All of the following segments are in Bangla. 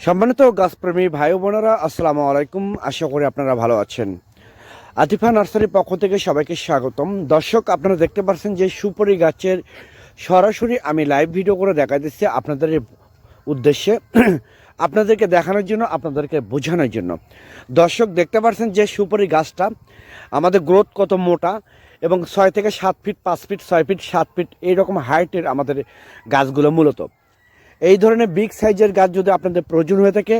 সম্মানিত গাছপ্রেমী ভাই বোনেরা, আসসালামু আলাইকুম। আশা করি আপনারা ভালো আছেন। আতিফা নার্সারির পক্ষ থেকে সবাইকে স্বাগতম। দর্শক, আপনারা দেখতে পাচ্ছেন যে সুপরি গাছের সরাসরি আমি লাইভ ভিডিও করে দেখা দিচ্ছি আপনাদের উদ্দেশ্যে, আপনাদেরকে দেখানোর জন্য, আপনাদেরকে বোঝানোর জন্য। দর্শক, দেখতে পাচ্ছেন যে সুপরি গাছটা আমাদের গ্রোথ কত মোটা এবং ছয় থেকে সাত ফিট পাঁচ ফিট ছয় ফিট সাত ফিট এইরকম হাইটের আমাদের গাছগুলো মূলত। এই ধরনের বিগ সাইজের গাছ যদি আপনাদের প্রয়োজন হয়ে থাকে,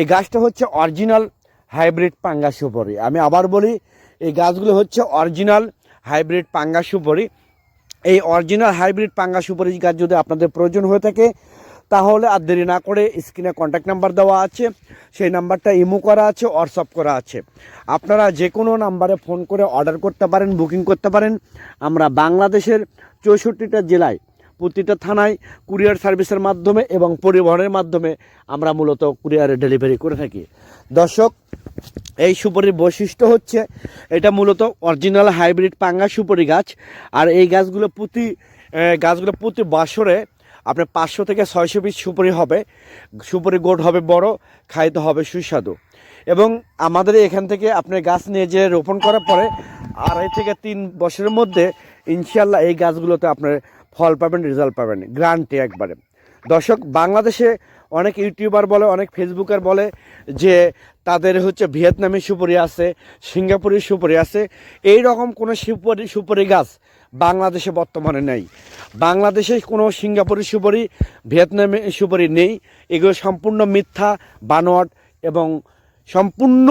এই গাছটা হচ্ছে অরিজিনাল হাইব্রিড পাঙ্গা সুপরি আমি আবার বলি, এই গাছগুলো হচ্ছে অরিজিনাল হাইব্রিড পাঙ্গা সুপরি এই অরিজিনাল হাইব্রিড পাঙ্গা সুপারি গাছ যদি আপনাদের প্রয়োজন হয়ে থাকে, তাহলে আর দেরি না করে স্ক্রিনে কন্ট্যাক্ট নাম্বার দেওয়া আছে। সেই নাম্বারটা ইমো করা আছে হোয়াটসঅ্যাপ করা আছে। আপনারা যে কোনো নাম্বারে ফোন করে অর্ডার করতে পারেন বুকিং করতে পারেন। আমরা বাংলাদেশের চৌষট্টিটা জেলায় প্রতিটা থানায় কুরিয়ার সার্ভিসের মাধ্যমে এবং পরিবহনের মাধ্যমে আমরা মূলত কুরিয়ারে ডেলিভারি করে থাকি। দর্শক, এই সুপারির বৈশিষ্ট্য হচ্ছে এটা মূলত অরিজিনাল হাইব্রিড পাঙ্গা সুপারি গাছ। আর এই গাছগুলো প্রতি গাছগুলো প্রতি বছরে আপনার পাঁচশো থেকে ছয়শো পিস সুপারি হবে। সুপারি গোট হবে বড়, খাইতে হবে সুস্বাদু। এবং আমাদের এখান থেকে আপনি গাছ নিয়ে যে রোপণ করার পরে আড়াই থেকে তিন বছরের মধ্যে ইনশাল্লাহ এই গাছগুলোতে আপনার ফল পাবেন রেজাল্ট পাবেন গ্রান্টে একবারে। দর্শক, বাংলাদেশে অনেক ইউটিউবার বলে, অনেক ফেসবুকার বলে যে তাদের হচ্ছে ভিয়েতনামি সুপারি আছে সিঙ্গাপুরি সুপারি আছে। এই রকম কোনো সুপারি সুপারি গাছ বাংলাদেশে বর্তমানে নেই। বাংলাদেশে কোনো সিঙ্গাপুরি সুপারি ভিয়েতনামি সুপারি নেই। এগুলো সম্পূর্ণ মিথ্যা, বানোয়াট এবং সম্পূর্ণ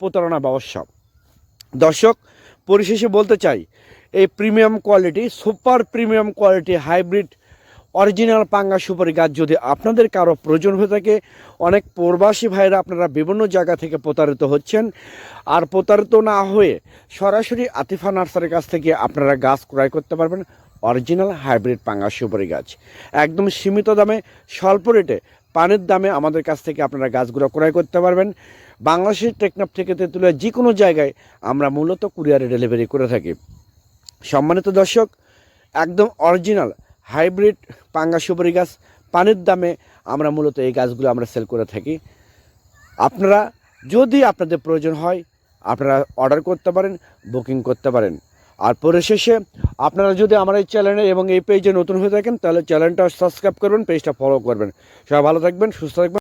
প্রতারণা ব্যবসা দর্শক, পরিশেষে বলতে চাই এই premium quality, super premium quality hybrid original পাঙ্গা সুপারি গাছ যদি আপনাদের কারও প্রয়োজন হয়ে থাকে, অনেক প্রবাসী ভাইরা আপনারা বিভিন্ন জায়গা থেকে প্রতারিত হচ্ছেন। আর প্রতারিত না হয়ে সরাসরি আতিফা নার্সারির কাছ থেকে আপনারা গাছ ক্রয় করতে পারবেন অরিজিনাল হাইব্রিড পাঙ্গা সুপারি গাছ। একদম সীমিত দামে, স্বল্প রেটে, পানির দামে আমাদের কাছ থেকে আপনারা গাছগুলো ক্রয় করতে পারবেন। বাংলাদেশের টেকনাফ থেকে তেঁতুলিয়া যে কোনো জায়গায় আমরা মূলত কুরিয়ারে ডেলিভারি করে থাকি। সম্মানিত দর্শক, একদম অরিজিনাল হাইব্রিড পাঙ্গা সুপারি গাছ, পানির দামে আমরা মূলত এই গাছগুলো আমরা সেল করে থাকি। আপনারা, যদি আপনাদের প্রয়োজন হয়, আপনারা অর্ডার করতে পারেন বুকিং করতে পারেন। আর পরিশেষে, আপনারা যদি আমার এই চ্যানেলে এবং এই পেজে নতুন হয়ে থাকেন, তাহলে চ্যানেলটা সাবস্ক্রাইব করবেন পেজটা ফলো করবেন। সবাই ভালো থাকবেন, সুস্থ থাকবেন।